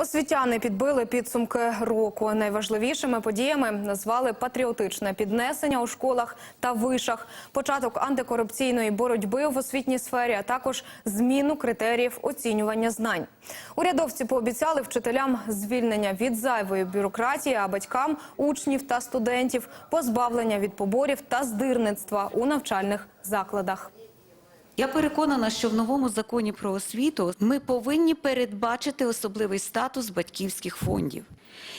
Освітяни підбили підсумки року. Найважливішими подіями назвали патріотичне піднесення у школах та вишах, початок антикорупційної боротьби в освітній сфері, а також зміну критеріїв оцінювання знань. Урядовці пообіцяли вчителям звільнення від зайвої бюрократії, а батькам учнів та студентів позбавлення від поборів та здирництва у навчальних закладах. Я переконана, що в новому законі про освіту ми повинні передбачити особливий статус батьківських фондів.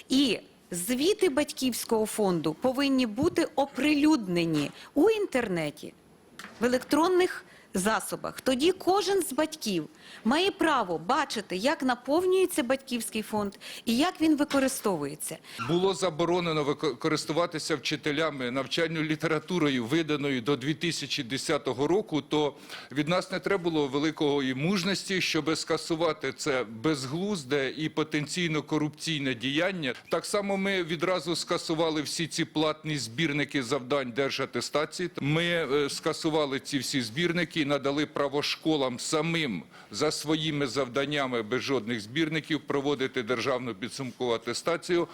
І звіти батьківського фонду повинні бути оприлюднені у інтернеті, в електронних засобах. Тоді кожен з батьків має право бачити, як наповнюється батьківський фонд і як він використовується. Було заборонено користуватися вчителями навчальною літературою, виданою до 2010 року, то від нас не треба було великої мужності, щоб скасувати це безглузде і потенційно корупційне діяння. Так само ми відразу скасували всі ці платні збірники завдань держатестації. Ми е, скасували ці всі збірники і надали право школам самим за своїми завданнями без жодних збірників проводити державну підсумкову атестацію.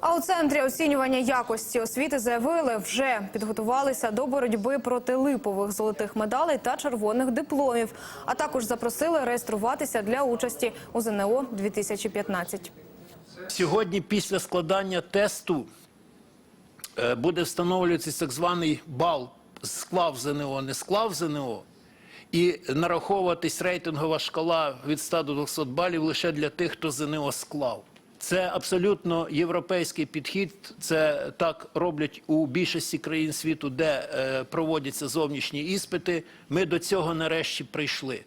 А у центрі оцінювання якості освіти заявили, вже підготувалися до боротьби проти липових золотих медалей та червоних дипломів, а також запросили реєструватися для участі у ЗНО 2015. Сьогодні, після складання тесту, е, буде встановлюватися так званий бал склав ЗНО, не склав ЗНО, і нараховуватись рейтингова шкала від 100 до 200 балів лише для тих, хто ЗНО склав. Це абсолютно європейський підхід. Це так роблять у більшості країн світу, де е, проводяться зовнішні іспити. Ми до цього нарешті прийшли.